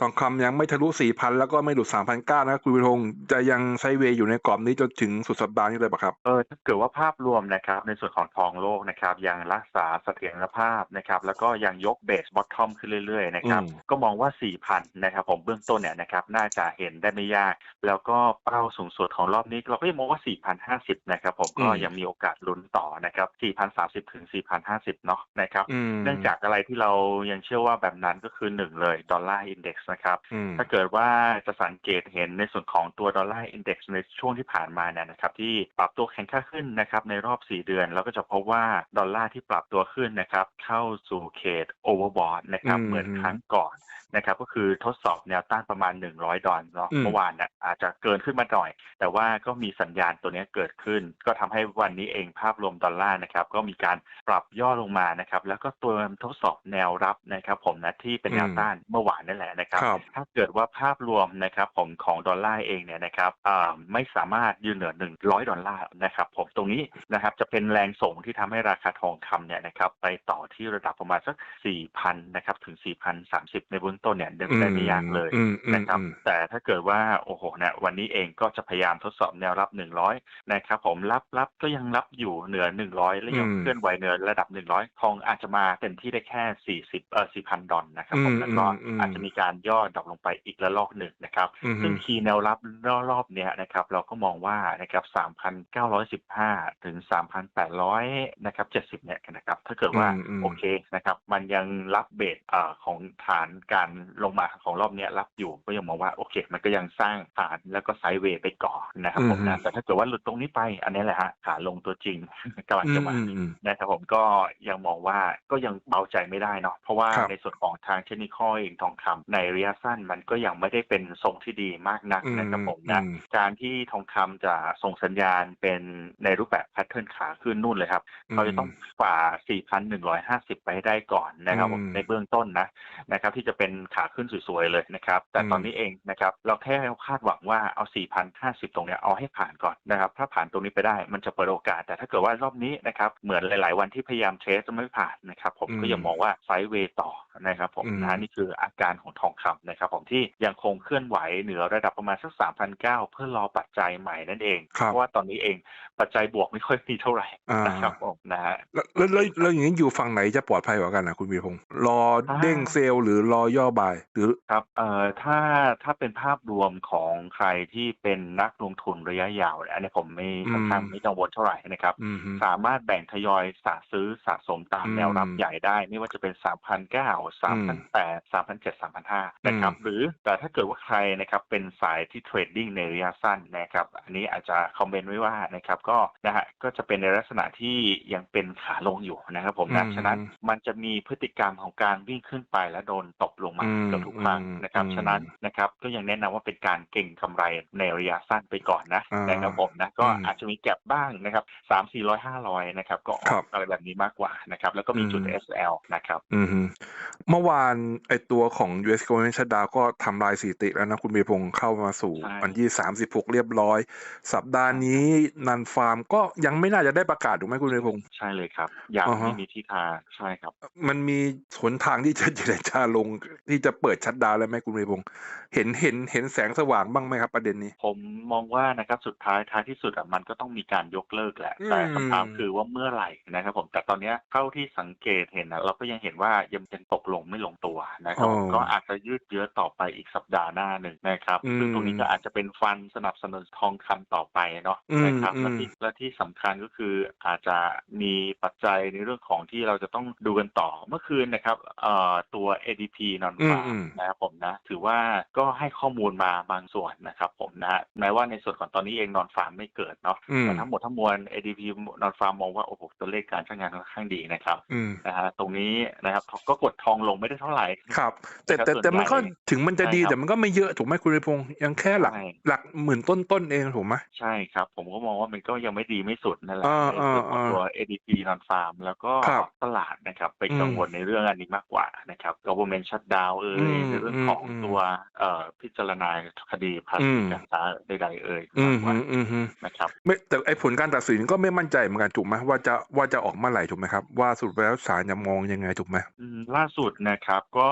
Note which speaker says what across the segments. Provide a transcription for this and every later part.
Speaker 1: ทองคำยังไม่ทะลุ4,000แล้วก็ไม่หลุด3,900นะครับคุณวิพงศ์จะยังไซด์เวย์อยู่ในกรอบนี้จนถึงสุดสัปดาห์นี้เลยปะครับ
Speaker 2: เออถ้าเกิดว่าภาพรวมนะครับในส่วนของทองโลกนะครับยังรักษาเสถียรภาพนะครับแล้วก็ยังยกเบสบอททอมขึ้นเรื่อยๆนะครับ
Speaker 1: อืม
Speaker 2: ก็มองว่า4,000นะครับผมเบื้องต้นเนี่ยนะครับน่าจะเห็นได้ไม่ยาก แล้วก็เป้าสูงสุดของรอบนี้เราก็ยังมองว่า4,050นะครับผมก็ยังมีโอกาสลุ้นต่อนะครับ4,030ถึง4,050เนาะนะครับ
Speaker 1: อืม
Speaker 2: เนื่องจากอะไรที่เรายังเชื่อว่าแบบนั้นก็คือหนึ่งเลยดอลลาร์อินเด็กซ์นะครับ
Speaker 1: อืม
Speaker 2: ถ้าเกิดว่าจะสังเกตเห็นในส่วนของตัวดอลลาร์อินเด็กซ์ในช่วงที่ผ่านมาเนี่ยนะครับที่ปรับตัวแข็งค่าขึ้นนะครับในรอบ 4 เดือนแล้วก็จะพบว่าดอลลาร์ที่ปรับตัวขึ้นนะครับเข้าสู่เขตโอเวอร์บอทนะครับ
Speaker 1: อืม
Speaker 2: เหมือนครั้งก่อนนะครับก็คือทดสอบแนวต้านประมาณ 100 ดอลเนาะ
Speaker 1: อืม
Speaker 2: เมื่อวานเนี่ยอาจจะเกินขึ้นมาหน่อย แต่ว่าก็มีสัญญาณตัวเนี้ยเกิดขึ้น ก็ทำให้วันนี้เองภาพรวมดอลลาร์นะครับก็มีการปรับย่อลงมานะครับแล้วก็ตัวทดสอบแนวรับนะครับผมนะที่เป็นแนวต้านเมื่อวานนั่นแหละนะครับ
Speaker 1: ครับ
Speaker 2: ถ้าเกิดว่าภาพรวมนะครับผมของดอลลาร์เองเนี่ยนะครับอ่าไม่สามารถยืนเหนือ 100 ดอลลาร์นะครับผมตรงนี้นะครับจะเป็นแรงส่งที่ทำให้ราคาทองคำเนี่ยนะครับไปต่อที่ระดับประมาณสัก 4,000 นะครับถึง 4,030 ในเบื้องต้นเนี่ยได้ได้ไม่ยากเลย
Speaker 1: อืมอืม
Speaker 2: นะครับ
Speaker 1: อืม
Speaker 2: แต่ถ้าเกิดว่าโอ้โหเนี่ยวันนี้เองก็จะพยายามทดสอบแนวรับ 100 นะครับผมรับรับก็ยังรับอยู่เหนือ 100 และยัง
Speaker 1: อืม
Speaker 2: เคลื่อนไหวเหนือระดับ 100 ทองอาจจะมาเต็มที่ได้แค่ 40 เอ่อ 4,000 ดอลนะครับผม
Speaker 1: อืม
Speaker 2: แล้วก็
Speaker 1: อืม
Speaker 2: อาจจะมีการย่อดรอปลงไปอีกระลอกหนึ่งนะครับ
Speaker 1: อืม
Speaker 2: ซึ่งคีย์แนวรับรอบๆเนี้ยนะครับเราก็มองว่านะครับ3,915 ถึง 3,800นะครับ70เนี่ยนะครับถ้าเกิดว่า
Speaker 1: อืมอืม
Speaker 2: โอเคนะครับมันยังรับเบสเอ่อของฐานการลงมาของรอบเนี้ยรับอยู่ก็ยังมองว่าโอเค มันก็ยังสร้างฐานแล้วก็ไซด์เวย์ไปก่อนนะครับผมนะแต่ถ้าเกิดว่าหลุดตรงนี้ไปอันนี้แหละฮะขาลงตัวจริงกำลัง
Speaker 1: อื
Speaker 2: จะ
Speaker 1: ม
Speaker 2: มา
Speaker 1: อืมอืม
Speaker 2: นะครับผมก็ยังมองว่าก็ยังเบาใจไม่ได้เนาะเพราะว่า
Speaker 1: ครับ
Speaker 2: ในส่วนของทางเทคนิคอลเองทองคำในระยะสั้นมันก็ยังไม่ได้เป็นทรงที่ดีมากนัก
Speaker 1: อืม
Speaker 2: นะครับผมนะ
Speaker 1: อืม
Speaker 2: การที่ทองคำจะส่งสัญญาณเป็นในรูปแบบแพทเทิร์นขาขึ้นนู่นเลยครับเขาจะต้องฝ่า 4,150 ไปให้ได้ก่อนนะครับผม
Speaker 1: อืม
Speaker 2: ในเบื้องต้นนะนะครับ ที่จะเป็นขาขึ้นสวยๆเลยนะครับ แต่
Speaker 1: อืม
Speaker 2: ตอนนี้เองนะครับ เราแค่คาดหวังว่าเอา 4,050 ตรงเนี้ยเอาให้ผ่านก่อนนะครับ ถ้าผ่านตรงนี้ไปได้มันจะเปิดโอกาส แต่ถ้าเกิดว่ารอบนี้นะครับ เหมือนหลาย ๆ วันที่พยายามเทสไม่ผ่านนะครับ ผมก็ยังมองว่าไซด์เวย์ต่อนะครับผมนะนี่คืออาการของทองคำนะครับผมที่ยังคงเคลื่อนไหวเหนือระดับประมาณสัก3,009เพื่อรอปัจจัยใหม่นั่นเอง
Speaker 1: ครับ
Speaker 2: เพราะว่าตอนนี้เองปัจจัยบวกไม่ค่อยมีเท่าไหร่
Speaker 1: อ่า
Speaker 2: นะครับผมนะฮะ
Speaker 1: แล้วแล้วแล้วแล้วอย่างนี้อยู่ฝั่งไหนจะปลอดภัยกว่ากันนะคุณวีรพงศ์รอ
Speaker 2: อ่า
Speaker 1: เด้งเซลล์หรือรอย่อบายหรือ
Speaker 2: ครับเอ่อถ้าถ้าเป็นภาพรวมของใครที่เป็นนักลงทุนระยะยาวเนี่ยอันนี้ผมไม่
Speaker 1: อืม
Speaker 2: ค่อนข้างไม่กังวลเท่าไหร่นะครับ
Speaker 1: อืมฮึ
Speaker 2: สามารถแบ่งทยอยสะซื้อสะสมตาม
Speaker 1: อืม
Speaker 2: แนวรับใหญ่ได้ ไม่ว่าจะเป็น 3,009 3,008 3,007 3,005นะครับ
Speaker 1: อืม
Speaker 2: หรือแต่ถ้าเกิดว่าใครนะครับเป็นสายที่เทรดดิ้งในระยะสั้นนะครับอันนี้อาจจะคอมเมนต์ไว้ว่านะครับก็นะฮะก็จะเป็นในลักษณะที่ยังเป็นขาลงอยู่นะครับผมนะ
Speaker 1: อืม
Speaker 2: ฉะนั้นมันจะมีพฤติกรรมของการวิ่งขึ้นไปแล้วโดนตบลงมา
Speaker 1: อืม
Speaker 2: เกือบทุกครั้งนะครับ
Speaker 1: อืม
Speaker 2: ฉะนั้นนะครับก็ยังแนะนำว่าเป็นการเก่งกำไรในระยะสั้นไปก่อนนะ
Speaker 1: อ่าน
Speaker 2: นะครับผมนะก็
Speaker 1: อืม
Speaker 2: อาจจะมีแก็บบ้างนะครับสามสี่ร้อยห้าร้อยนะครับก็อ
Speaker 1: ครั
Speaker 2: อบกอะไรแบบนี้มากกว่านะครับแล้วก็มีจุด
Speaker 1: อืม
Speaker 2: SL นะครับ
Speaker 1: อืมฮึเมื่อวานไอตัวของ US Government Shutdown ก็ทำลายสถิติแล้วนะคุณวีรพงศ์เข้ามาสู่
Speaker 2: ใช่
Speaker 1: วันที่36เรียบร้อย สัปดาห์นี้นันฟาร์มก็ยังไม่น่าจะได้ประกาศถูกไหมคุณวีรพงศ์
Speaker 2: ใช่เลยครับยัง
Speaker 1: อ่าฮะ
Speaker 2: ไม่มีทิศทางใช่ครับ
Speaker 1: มันมีหนทางที่จะเจรจาลงที่จะเปิดชัดดาวน์แล้วไหมคุณวีรพงศ์เห็นเห็นเห็นแสงสว่างบ้างไหมครับประเด็นนี้
Speaker 2: ผมมองว่านะครับสุดท้ายท้ายที่สุดอะมันก็ต้องมีการยกเลิกแหละ
Speaker 1: อืม
Speaker 2: แต่คำถามคือว่าเมื่อไหร่นะครับ ผมแต่ตอนเนี้ยเท่าที่สังเกตเห็นนะเราก็ยังเห็นว่ายังเป็นตกลงไม่ลงตัวนะครับผมก็อาจจะยืดเยื้อต่อไปอีกสัปดาห์หน้าหนึ่งนะครับซึ่งตรงนี้ก็อาจจะเป็นฟันสนับสนุนทองคำต่อไปเนาะ
Speaker 1: อืม
Speaker 2: นะครับ
Speaker 1: อืม
Speaker 2: และที่และที่สำคัญก็คืออาจจะมีปัจจัยในเรื่องของที่เราจะต้องดูกันต่อเมื่อคืนนะครับเอ่อตัว ADP นอนฟา
Speaker 1: อืม
Speaker 2: นะครับผมนะถือว่าก็ให้ข้อมูลมาบางส่วนนะครับผมนะแม้ว่าในส่วนของตอนนี้เองนอนฟาร์มไม่เกิดเนาะ
Speaker 1: อืม
Speaker 2: แต่ทั้งหมดทั้งมวล ADP นอนฟาร์มมองว่าโอ้โหตัวเลขการใช้งานค่อนข้างดีนะครับ
Speaker 1: อืม
Speaker 2: นะฮะตรงนี้นะครับก็กดทองลงไม่ได้เท่าไหร่
Speaker 1: ครับแต่
Speaker 2: นะครับ
Speaker 1: แต่แต่มันก็
Speaker 2: ส่วนใหญ่
Speaker 1: ถึงมันจะดี
Speaker 2: ใช่ครับ
Speaker 1: แต่มันก็ไม่เยอะถูกไหมคุณวีรพงศ์ยังแค่หลัก
Speaker 2: ใช่
Speaker 1: หลักหมื่นต้นต้นๆเองถูกไหม
Speaker 2: ใช่ครับ ผมก็มองว่ามันก็ยังไม่ดีไม่สุดนั่นแหละ
Speaker 1: อ่า
Speaker 2: ในส่วนของ
Speaker 1: อ่า
Speaker 2: ตัว ADP นอนฟาร์มแล้วก็
Speaker 1: ครับ
Speaker 2: ตลาดนะครับไป
Speaker 1: อืม
Speaker 2: กังวลในเรื่องอันนี้มากกว่านะครับ government shutdown เอ่
Speaker 1: อื
Speaker 2: ย
Speaker 1: ม
Speaker 2: ในเรื่องของ
Speaker 1: อืม
Speaker 2: ตัวเอ่อพิจารณาคดีภา
Speaker 1: อื
Speaker 2: ษี
Speaker 1: ม
Speaker 2: การค้าใดๆเอ่ย
Speaker 1: อื
Speaker 2: มามกก
Speaker 1: ฮึ
Speaker 2: ว่า
Speaker 1: อืมฮึ
Speaker 2: นะครับ
Speaker 1: ไม่แต่ไอผลการตัดสินก็ไม่มั่นใจเหมือนกันถูกไหมว่าจะว่าจะออกเมื่อไหร่ถูกไหมครับ ว่าสรุดแล้วศาลจะมองยังไงถูกไหม
Speaker 2: อืมล่าสุดนะครับก็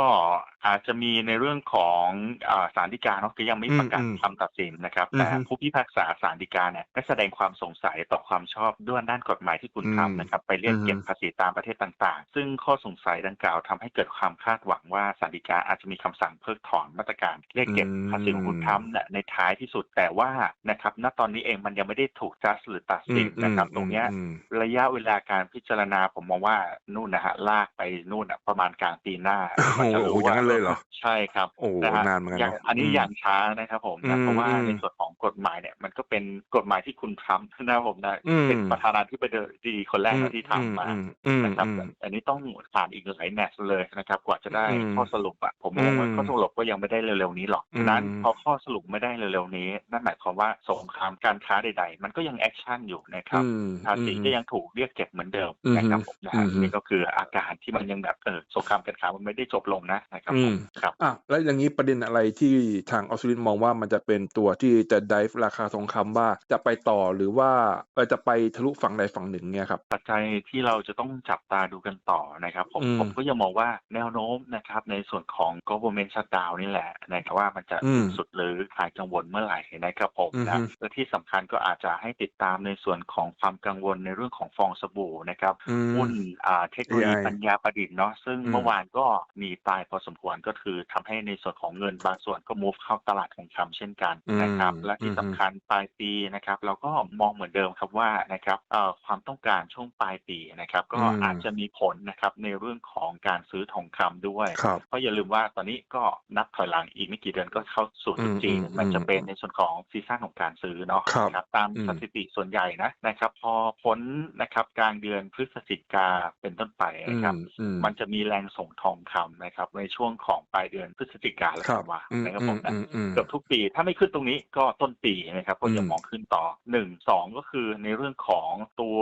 Speaker 2: อาจจะมีในเรื่องของอ่าศาลฎีกาเนาะก็ยังไม่
Speaker 1: อืม
Speaker 2: ประกาศ
Speaker 1: อืม
Speaker 2: คำตัดสินนะครับ
Speaker 1: อือ
Speaker 2: แต่
Speaker 1: ฮึ
Speaker 2: ผู้พิพากษาศาลฎีกาเนี่ยได้แสดงความสงสัยต่อความชอบด้วยด้านกฎหมายที่คุณ
Speaker 1: อืม
Speaker 2: ทำนะครับไปเรียก
Speaker 1: อือฮึ
Speaker 2: เก็บภาษีตามประเทศต่างๆ ซึ่งข้อสงสัยดังกล่าวทำให้เกิดความคาดหวังว่าศาลฎีกาอาจจะมีคำสั่งเพิกถอนมาตรการเรียกเก็บภาษีของคุณทรัมป์เนี่ยในท้ายที่สุดแต่ว่านะครับณตอนนี้เองมันยังไม่ได้ถูกจัดหรือตัด
Speaker 1: อื
Speaker 2: สิ
Speaker 1: ม
Speaker 2: น
Speaker 1: อื
Speaker 2: นะ
Speaker 1: ม
Speaker 2: ครับต
Speaker 1: อื
Speaker 2: รง
Speaker 1: ม
Speaker 2: เนี้ย
Speaker 1: อืม
Speaker 2: ระยะเวลาการพิจารณาผมมองว่านู่นนะฮะลากไปนู่นน่ะประมาณกลางปีหน้า
Speaker 1: โอ้โห
Speaker 2: มันจะ
Speaker 1: อย่าง
Speaker 2: รู้ว่า
Speaker 1: นั้นเลยเหรอ
Speaker 2: ใช่ครับ
Speaker 1: โอ้โห
Speaker 2: นะฮะ
Speaker 1: นานเหมือนกัน
Speaker 2: อย่าง
Speaker 1: เนาะ
Speaker 2: อันนี้
Speaker 1: อืม
Speaker 2: อย่างช้านะครับผม
Speaker 1: อื
Speaker 2: นะ
Speaker 1: ม
Speaker 2: เพราะว่า
Speaker 1: อืม
Speaker 2: ในส่วนของกฎหมายเนี่ยมันก็เป็นกฎหมายที่คุณทรัมป์นะครับผมนะ
Speaker 1: อืม
Speaker 2: เป็นประธานาธิบดีคนแรก
Speaker 1: อืม
Speaker 2: นะที่ทำมา
Speaker 1: อืมอืม
Speaker 2: นะครับ
Speaker 1: อืม
Speaker 2: อันนี้ต้องผ่านอีกหลายแมตช์เลยนะครับ กว่าจะได้
Speaker 1: อืม
Speaker 2: ข้อสรุปอะผมมองว่า
Speaker 1: อืม
Speaker 2: ข้อสรุปก็ยังไม่ได้เร็วๆนี้หรอก
Speaker 1: อืม
Speaker 2: ฉะนั้นพอข้อสรุปไม่ได้เร็วๆนี้ นั่นหมายความว่าสงครามการค้าใด ๆ มันก็ยังแอคชั่นอยู่นะครับ
Speaker 1: อืม
Speaker 2: ภาษี
Speaker 1: อืม
Speaker 2: ก็ยังถูกเรียกเก็บเหมือนเดิม
Speaker 1: อืม
Speaker 2: นะครับผมนะฮะ
Speaker 1: อืม
Speaker 2: นี่ก็คืออาการที่มันยังแบบเออสงครามการค้ามันไม่ได้จบลงนะนะครับ
Speaker 1: อื
Speaker 2: ผมมครับ
Speaker 1: อะแล้วอย่างนี้ประเด็นอะไรที่ทางออสเตรเลียมองว่ามันจะเป็นตัวที่จะไดฟ์ราคาทองคำว่าจะไปต่อหรือว่าเออจะไปทะลุฝั่งใดฝั่งหนึ่งเนี่ยครับ
Speaker 2: ปัจจัยที่เราจะต้องจับตาดูกันต่อนะครับผม
Speaker 1: อืม
Speaker 2: ผมก็ยังมองว่าแนวโน้มนะครับในส่วนของ government shutdown นี่แหละนะครับว่ามันจะ
Speaker 1: อืม
Speaker 2: สุดหรือคลายกังวลเมื่อไหร่นะครับผม
Speaker 1: อือ
Speaker 2: นะ
Speaker 1: ฮึ
Speaker 2: และที่สำคัญก็อาจจะให้ติดตามในส่วนของความกังวลในเรื่องของฟองสบู่นะครับ
Speaker 1: อืม
Speaker 2: หุ้นอ่าเทคโนโลยี
Speaker 1: AI
Speaker 2: ปัญญาประดิษฐ์เนาะซึ่ง
Speaker 1: อืม
Speaker 2: เมื่อวานก็มีตายพอสมควรก็คือทำให้ในส่วนของเงินบางส่วนก็ move เข้าตลาดทองคำเช่นกันนะครับ
Speaker 1: อืม
Speaker 2: และที่
Speaker 1: อือฮึ
Speaker 2: สำคัญปลายปีนะครับเราก็มองเหมือนเดิมครับว่านะครับเอ่อความต้องการช่วงปลายปีนะครับ ก็
Speaker 1: อืม
Speaker 2: อาจจะมีผลนะครับในเรื่องของการซื้อทองคำด้วย
Speaker 1: ครับ
Speaker 2: เพราะอย่าลืมว่าตอนนี้ก็นับถอยหลังอีกไม่กี่เดือนก็เข้าสู่ตรุษจีน
Speaker 1: อืมอืม
Speaker 2: มันจะเป็นในส่วนของซีซั่นของการซื้อเนาะ
Speaker 1: ครับ
Speaker 2: นะครับตาม
Speaker 1: อืม
Speaker 2: สถิติส่วนใหญ่นะนะครับ พอพ้นนะครับกลางเดือนพฤศจิกาเป็นต้นไป
Speaker 1: อื
Speaker 2: นะครับ
Speaker 1: มอืม
Speaker 2: มันจะมีแรงส่งทองคำนะครับในช่วงของปลายเดือนพฤศจิกาและ
Speaker 1: ครั
Speaker 2: ธั
Speaker 1: บ
Speaker 2: นวา
Speaker 1: อืม
Speaker 2: นะครับ
Speaker 1: อื
Speaker 2: ผมมนะ
Speaker 1: อืมอืม
Speaker 2: เกือบทุกปี ถ้าไม่ขึ้นตรงนี้ก็ต้นปีนะครับก็
Speaker 1: อื
Speaker 2: จะ
Speaker 1: ม
Speaker 2: มองขึ้นต่อหนึ่งสองก็คือในเรื่องของตัว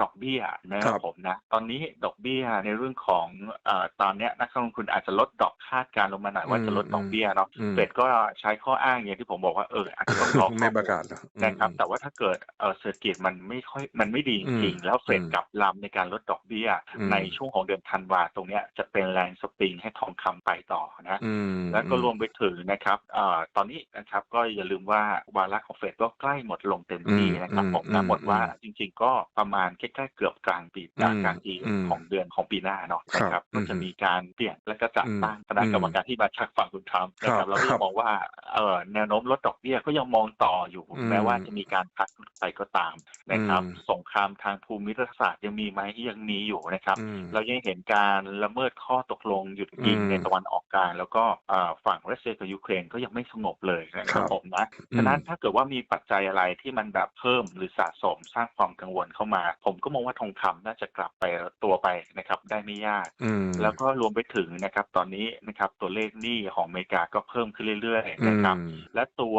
Speaker 2: ดอกเบี้ยนะค
Speaker 1: ครั
Speaker 2: รับบผมนะตอนนี้ดอกเบี้ยในเรื่องของเอ่อตอนเนี้ยนักลงทุนอาจจะลดดอกคาดการณ์ลงมาหน่อยว่าจะลดดอกเบี้ยเนาะ
Speaker 1: อืม
Speaker 2: เฟดก็ใช้ข้ออ้างอย่างที่ผมบอกว่าเอออาจจะต้องรอข้อ
Speaker 1: ไม่
Speaker 2: มูล
Speaker 1: ประกาศเหรออืม
Speaker 2: นะครับแต่ว่าถ้าเกิดเอ่อเศรษฐกิจมันไม่ค่อยมันไม่ดีจ
Speaker 1: อืม
Speaker 2: ริงๆแล้วเฟด
Speaker 1: อืม
Speaker 2: กลับลำในการลดดอกเบี้ย
Speaker 1: อืม
Speaker 2: ในช่วงของเดือนธันวาตรงเนี้ยจะเป็นแรงสปริงให้ทองคำไปต่อนะ
Speaker 1: อืม
Speaker 2: แล้วก็รวมไปถึงนะครับเอ่อตอนนี้นะครับก็อย่าลืมว่าวาระของเฟดก็ใกล้หมดลงเต็มที่นะครับ
Speaker 1: อืม
Speaker 2: ผม
Speaker 1: อื
Speaker 2: นะ
Speaker 1: ม
Speaker 2: หมดว่า
Speaker 1: อืม
Speaker 2: จริง ๆ ก็ประมาณใกล้ๆเกือบกลางปี
Speaker 1: อืม
Speaker 2: กลางปี
Speaker 1: อืม
Speaker 2: ของเดือนของปีหน้าเนาะนะครับ
Speaker 1: อื
Speaker 2: ก็
Speaker 1: ม
Speaker 2: จะมีการเปลี่ยนและก็จัด
Speaker 1: อืม
Speaker 2: ตั้งคณะกรรมการที่มาจากฝั่งคุณทรัมป์นะค
Speaker 1: ครั
Speaker 2: รั
Speaker 1: บบ
Speaker 2: เราก็
Speaker 1: ครั
Speaker 2: ยั
Speaker 1: บ
Speaker 2: งมองว่าเอ่อแนวโน้มลดดอกเบี้ยก็ยังมองต่ออยู่
Speaker 1: อืม
Speaker 2: แม้ว่าจะมีการพักไปก็ตามนะครับ
Speaker 1: อืม
Speaker 2: สงครามทางภูมิรัฐศาสตร์ยังมีไหมยังมีอยู่นะครับ
Speaker 1: อืม
Speaker 2: เรายังเห็นการละเมิดข้อตกลงหยุดยิง
Speaker 1: อืม
Speaker 2: ในตะวันออกกลางแล้วก็เอ่อฝั่งรัสเซียกับยูเครนก็ยังไม่สงบเลยนะค
Speaker 1: ครั
Speaker 2: รับบผมนะ
Speaker 1: อืม
Speaker 2: ฉะนั้นถ้าเกิดว่ามีปัจจัยอะไรที่มันแบบเพิ่มหรือสะสมสร้างความกังวลเข้ามา ผมก็มองว่าทองคำน่าจะกลับไปตัวไปนะครับได้ไม่ยาก
Speaker 1: อืม
Speaker 2: แล้วก็รวมไปถึงนะครับตอนนี้นะครับตัวเลขหนี้ของอเมริกาก็เพิ่มขึ้นเรื่อย
Speaker 1: อื
Speaker 2: ๆนะครับ
Speaker 1: ม
Speaker 2: และตัว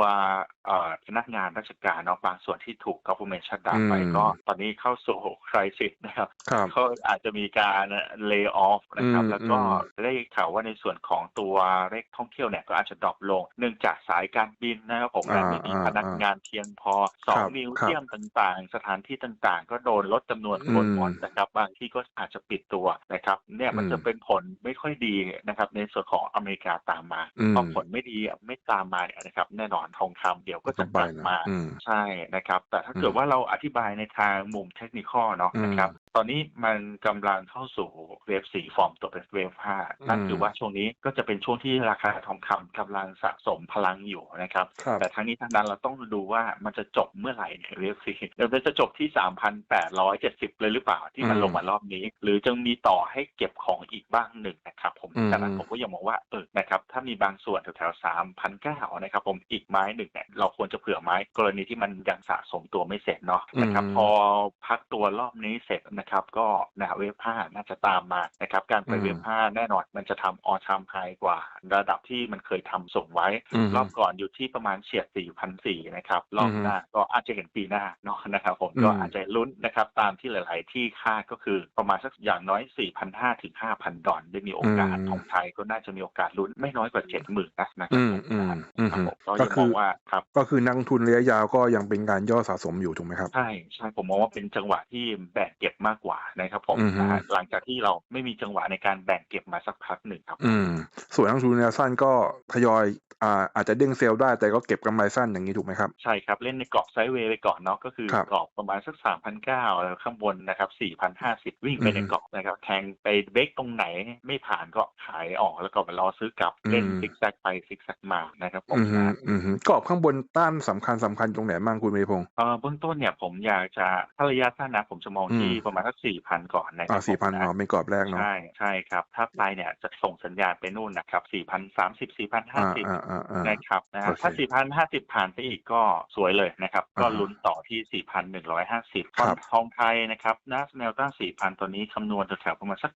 Speaker 2: เอ่อพนักงานราชการเนาะบางส่วนที่ถูก government shutdown ไป
Speaker 1: อืม
Speaker 2: ก็ตอนนี้เข้าสู่ crisis นะครับ
Speaker 1: ครับ
Speaker 2: เขาอาจจะมีการ lay off นะครับ
Speaker 1: อืม
Speaker 2: แล้วก็
Speaker 1: อืม
Speaker 2: ได้ข่าวว่าในส่วนของตัวเลขท่องเที่ยวเนี่ยก็อาจจะดรอปลง เนื่องจากสายการบินนะครับผมนะ
Speaker 1: อ่า
Speaker 2: ไม่มี
Speaker 1: อ่า
Speaker 2: พนักงานเพียงพอสอ
Speaker 1: ค
Speaker 2: ง
Speaker 1: รับ
Speaker 2: มิว
Speaker 1: ครับ
Speaker 2: เซียมต่างๆ สถานที่ต่างๆ ก็โดนลดจำนวนคนหมด
Speaker 1: อืม
Speaker 2: นะครับ บางที่ก็อาจจะปิดตัวนะครับเนี่ยมัน
Speaker 1: อืม
Speaker 2: จะเป็นผลไม่ค่อยดีนะครับในส่วนของอเมริกาตามมา
Speaker 1: อืม
Speaker 2: พอผลไม่ดีไม่ตามมาเนี่ยนะครับ แน่นอนทองคำเดี๋ยวก็จะ
Speaker 1: ต้อง
Speaker 2: ก
Speaker 1: ไป
Speaker 2: ลับ
Speaker 1: นะ
Speaker 2: มา
Speaker 1: อืม
Speaker 2: ใช่นะครับ แต่ถ้าเกิด
Speaker 1: อืม
Speaker 2: ว่าเราอธิบายในทางมุมเทคนิคเนาะ
Speaker 1: อืม
Speaker 2: นะครับตอนนี้มันกำลังเข้าสู่เวฟสี่ฟอร์มตัวเป็นเวฟห้านั่น
Speaker 1: อืม
Speaker 2: คือว่าช่วงนี้ก็จะเป็นช่วงที่ราคาทองคำกำลังสะสมพลังอยู่นะครับ
Speaker 1: ครับ
Speaker 2: แต่ทั้งนี้ทั้งนั้นเราต้องดูว่ามันจะจบเมื่อไหร่เนี่ยเวฟสี่เดี๋ยวมันจะจบที่3,870เลยหรือเปล่าที่มัน
Speaker 1: อืม
Speaker 2: ลงมารอบนี้ หรือจะมีต่อให้เก็บของอีกบ้างหนึ่งนะครับผม
Speaker 1: อืม
Speaker 2: แต่นั้นผมก็ยังมองว่าเออนะครับถ้ามีบางส่วนแถวๆ3,900นะครับผมอีกไม้หนึ่งเนี่ยเราควรจะเผื่อไม้กรณีที่มันยังสะสมตัวไม่เสร็จเนาะนะครับ
Speaker 1: อืม
Speaker 2: พอพักตัวรอบนี้เสร็จนะครับก็นะเวฟห้าน่าจะตามมานะครับการไป
Speaker 1: อืม
Speaker 2: เวฟห้าแน่นอนมันจะทำออทามไฮกว่า ระดับที่มันเคยทำส่งไว้
Speaker 1: อืม
Speaker 2: รอบก่อนอยู่ที่ประมาณเฉียด4,400นะครับรอบหน้าก็อาจจะเห็นปีหน้าเนาะนะครับผม
Speaker 1: อืม
Speaker 2: ก็อาจจะลุ้นนะครับตามที่หลาย ๆ ที่คาดก็คือประมาณสักอย่างน้อย 4,500ถึง5,000 ดอลได้มีโอกาส
Speaker 1: อืม
Speaker 2: ของไทยก็น่าจะมีโอกาสลุ้นไม่น้อยกว่า70,000นะนะครั
Speaker 1: อื
Speaker 2: บ
Speaker 1: ม
Speaker 2: ผม
Speaker 1: อืม
Speaker 2: นะ
Speaker 1: อืม
Speaker 2: ครับผมก็
Speaker 1: ก็
Speaker 2: ยัง
Speaker 1: คื
Speaker 2: ม
Speaker 1: อ
Speaker 2: องว่าครับ
Speaker 1: ก็คือนักลงทุนระยะยาวก็ยังเป็นการย่อสะสมอยู่ถูกไหมครับ
Speaker 2: ใช่ใช่ผมมองว่าเป็นจังหวะที่แบกเก็บมากกว่านะครับผม
Speaker 1: อือฮึ
Speaker 2: นะฮะหลังจากที่เราไม่มีจังหวะในการแบ่งเก็บมาสักพักหนึ่งครับ
Speaker 1: อืมส่วนนักลงทุนระยะสั้นก็ทยอย อ่าอาจจะเด้งเซลล์ได้แต่ก็เก็บกำไรสั้นอย่างนี้ถูกไหมครับ
Speaker 2: ใช่ครับ เล่นในกรอบไซด์เวย์ไปก่อนเนาะก็คือ
Speaker 1: ครับ
Speaker 2: กรอบประมาณสักสามพันเก้าข้างบนนะครับสี่พันห้าสิบวิ่งไป
Speaker 1: อือฮึ
Speaker 2: ในกรอบนะครับแทงไปเบรกตรงไหนไม่ผ่านก็ขายออกแล้วก็มารอซื้อกลับเล่น
Speaker 1: อืม
Speaker 2: ซิกแซกไปซิกแซกมานะครับผม
Speaker 1: อือฮึ
Speaker 2: นะ
Speaker 1: อือฮึกรอบข้างบนต้านสำคัญสำคัญตรงไหนบ้างคุณเมย์พงศ์
Speaker 2: เอ่อเบื้องต้นเนี่ยผมอยากจะถ้าระยะสั้นนะผมจะมองที่
Speaker 1: อืม
Speaker 2: ประมาณสักสี่พันก่อนนะครั
Speaker 1: อ่า
Speaker 2: บ
Speaker 1: สี่พัน
Speaker 2: ผม
Speaker 1: อ๋อ
Speaker 2: นะ
Speaker 1: เป็นกรอบแรกเนาะ
Speaker 2: ใช่ใช่ครับถ้าไปเนี่ยจะส่งสัญญาณไปนู่นนะครับสี่พันสามสิบสี่พันห้า
Speaker 1: อ่า
Speaker 2: สิบ
Speaker 1: อ่าอ่าอ่า
Speaker 2: นะครับนะฮะ
Speaker 1: โอเค
Speaker 2: ถ้า 4,050 ผ่านไปอีกก็สวยเลยนะครับ ก็
Speaker 1: อ่าฮะ
Speaker 2: ลุ้นต่อที่ 4,150
Speaker 1: ครับ
Speaker 2: ทองไทยนะครับนะแนวต้าน4,000ตัวนี้คำนวณแถวๆประมาณสัก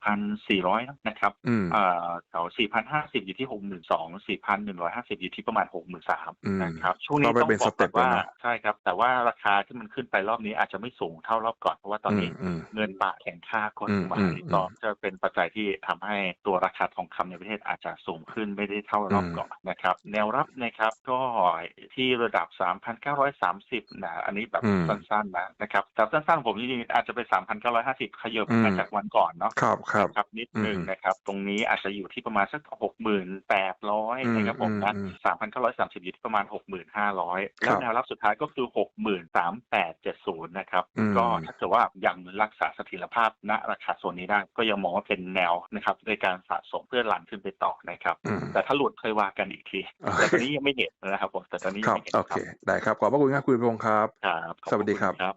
Speaker 2: 61,400 นะครับ
Speaker 1: อืม
Speaker 2: เอ่อแถว4,050 อยู่ที่ 62,000 4,150 อยู่ที่ประมาณ
Speaker 1: อืม
Speaker 2: 63,000 นะครับช่วงนี้
Speaker 1: ก็ไป
Speaker 2: ต้อง
Speaker 1: เป็น
Speaker 2: บ
Speaker 1: ส
Speaker 2: อก
Speaker 1: เต็
Speaker 2: ก่อ
Speaker 1: ป
Speaker 2: นว่า
Speaker 1: เลยเนอะ
Speaker 2: ใช่ครับ แต่ว่าราคาที่มันขึ้นไปรอบนี้อาจจะไม่สูงเท่ารอบก่อน เพราะว่าตอน
Speaker 1: อืม
Speaker 2: นี้
Speaker 1: อืม
Speaker 2: เงินบาทแข็งค่ากด
Speaker 1: อืม
Speaker 2: มา
Speaker 1: อืม
Speaker 2: ก็
Speaker 1: อืม
Speaker 2: จะเป็นปัจจัยที่ทำให้ตัวราคาทองคำในประเทศอาจจะสูงขึ้นไม่ได้เท่ารอบ
Speaker 1: อืม
Speaker 2: ก่อนนะครับ แนวรับนะครับก็ที่ระดับ 3,930 นะ อันนี้แบบ
Speaker 1: อืม
Speaker 2: สั้นๆนะนะครับแต่สั้นๆผมจริงๆอาจจะเป็น3,950 ขยับ
Speaker 1: อืม
Speaker 2: มาจากวันก่อนเนาะ
Speaker 1: ครับครับ
Speaker 2: นะครับนิดนึง
Speaker 1: อืม
Speaker 2: นะครับ ตรงนี้อาจจะอยู่ที่ประมาณสัก 6,800นะครับผมนะ
Speaker 1: อืม
Speaker 2: 3,930 อยู่ที่ประมาณ 6,500
Speaker 1: ครั
Speaker 2: แล้ว
Speaker 1: บ
Speaker 2: แนวรับสุดท้ายก็คือ 63,870 นะครับ
Speaker 1: อืม
Speaker 2: ก็ถ้าเกิดว่ายังรักษาเสถียรภาพณราคาโซนนี้ได้ ก็ยังมองว่าเป็นแนวนะครับในการสะสมเพื่อลันขึ้นไปต่อนะครับ
Speaker 1: อืม
Speaker 2: แต่ถ้าหลุดเคยว่ากันอีกที
Speaker 1: โอเค
Speaker 2: แต่ตอนนี้ยังไม่เห็นนะครับผมแต่ตอนนี้
Speaker 1: ค
Speaker 2: ยั
Speaker 1: รั
Speaker 2: ง
Speaker 1: บ
Speaker 2: ไม่เห็น
Speaker 1: โอเค ได้ครับ ขอบพระคุณครับคุณพงศ์ครับ
Speaker 2: ครับขอบ
Speaker 1: สวัสดีครับ
Speaker 2: ครับ